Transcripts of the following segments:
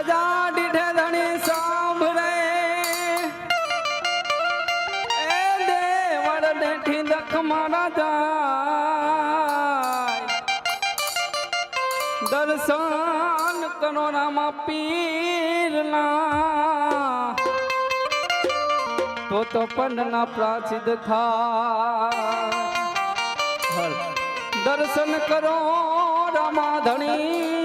ધજા દીઠે ધણી સાંભળે એ દેવળ દેઠી દખ મારા જાય દર્શન કરો રામા પીરના તો તો પંડના પ્રાચિત થા દર્શન કરો રામા ધણીના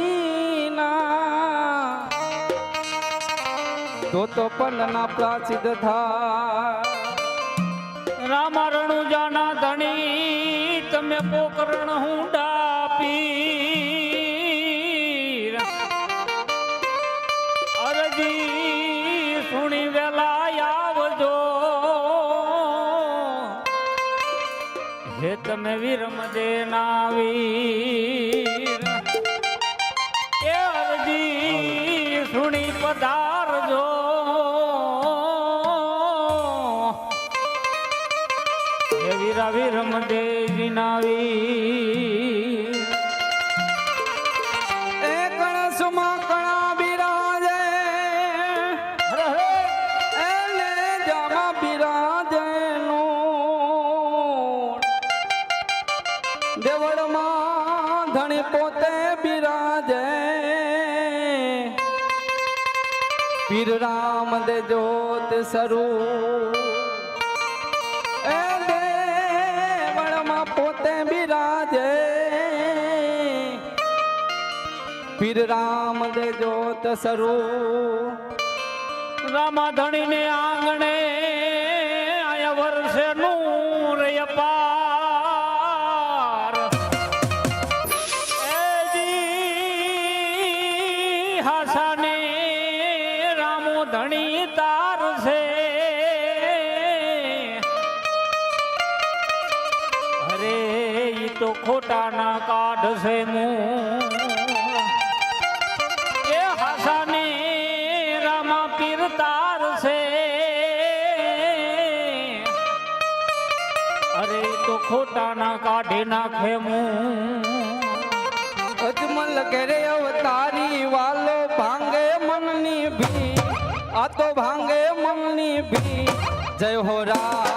તો તો પંડના પ્રાચિત થા રામા રણુજાના ધણી, તમે પોકરણ હું ડાપી અરજી સુણી વેલા આવજો. હે તમે વિરમ દેના વીર. એ અરજી સુણી પધારજો હે રમદે વીર એ કણસમાં કણા બિરાજે. એને જામાં બિરાજે નું દેવળમાં ધણી પોતે બિરાજે. પીર રામ દે જોત સ્વરૂપ. પીર રામ દે જોત સ્વરૂપ. રામા ધણીને આંગણે આયા વર્ષે એ જી હાસાને રામો ધણી તાર છે અરે ઈ તો ના કાઢશે મું. તો ખોટા ના કાઢી નાખે મું અજમલ ઘરે અવતારી વાલો ભાંગે મનની ભી. આ તો ભાંગે મનની ભી. જય હો રામ.